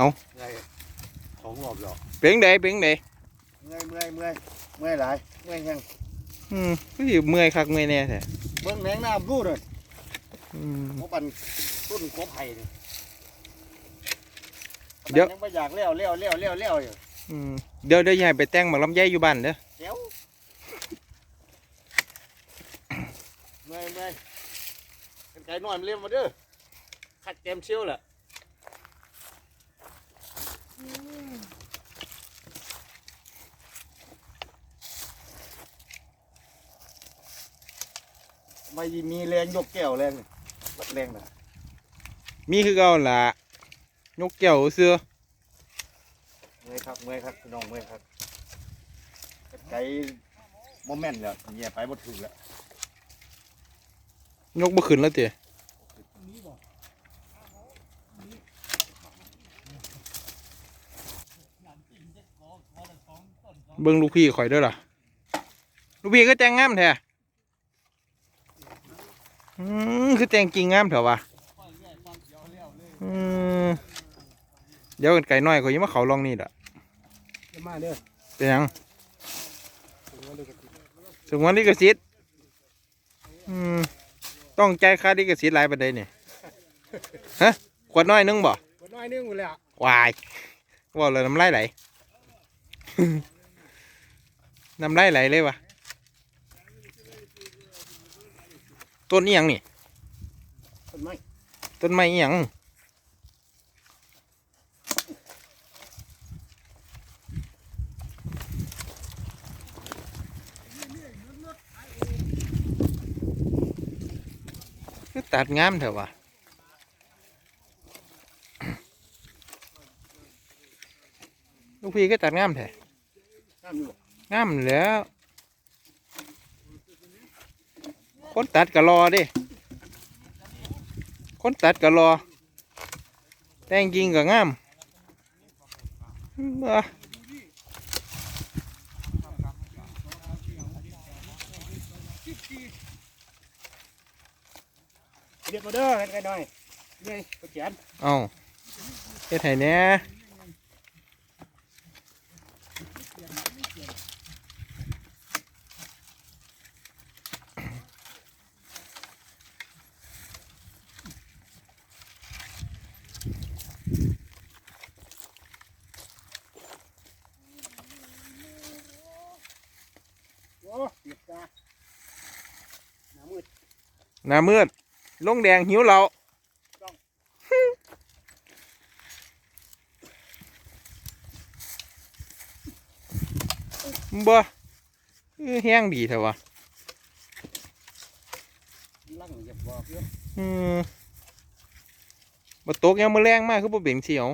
เอาเมื่อยสองรอบแล้วเปียงใดเปียงใดเมื่อยเมื่อยเมื่อยเมื่อยหลายเมื่อยแห้งอืมก็สิเมื่อยคักเมื่อยแน่แท้เบิ่งแหนงน้ำรูดเลยอืมหมปันต้นกบไผ่นี่เดี๋ยวยังไม่อยากเลี้ยวเลี้ยวเลี้ยวเลี้ยวเลี้ยวอยู่อืมเดี๋ยวเดี๋ยวย้ายไปแต่งหมากลำไยอยู่บ้านเด้อเดี๋ยวเมื่อยเมื่อยเป็นไก่นอนเลี้ยงมาเด้อขัดเต็มเชี่ยวแหละ ไม่มีแรงยกแก้วแรงนี่บัดแรงนะมีคือเก่าล่ะยกแก้วเสื้อเมื่อยครับเมื่อยครับพี่น้องเมื่อยครับเป็นไก่โมเมนต์แล้วเนี่ยไปบ่ถึงแล้วยกบ่ขึ้นแล้วติ เบิ่งลูกพี่ข่อยเด้อล่ะ ลูกพี่ก็แต่งงามแท้อืมคือแต่งกิ่งงามแถววะอืมเดี๋ยวกันไก่น้อยข่อยยังมาเขาลองนี่ล่ะจะมาเด้อเป็นหยังสงวนลิขสิทธิ์อืมต้องจ่ายค่าลิขสิทธิ์หลายประเด็นนี่ฮะขวดน้อยนึงบ่กดน้อยนึงหมดแล้ววายว่าเลยน้ำลายไหล น้ำลายไหลเลยวะต้นนี้ยังนี่ต้นไม้ต้นไม้อิหยังคือตัดงามเถอะวะลูกพี่ก็ตัดงามแท้น้ำอยู่ งามแหล้วคนตัดก็รอเดิคนตัดก็รอ แต่งจริงก็งามบ้าเรียกมาเด้อกันกันหน่อยนี่ไปเขียนเอาเฮ็ดให้แหน่โอ้เปียกตาหน้ามืด หน้ามืดลงแดงหิวเราบ่เอ้อแห้งดีเถอะวะลั่งอย่าบอกเยอะอืมบ่ตกยังมือแรงมากคือบ่เบ่งเสียว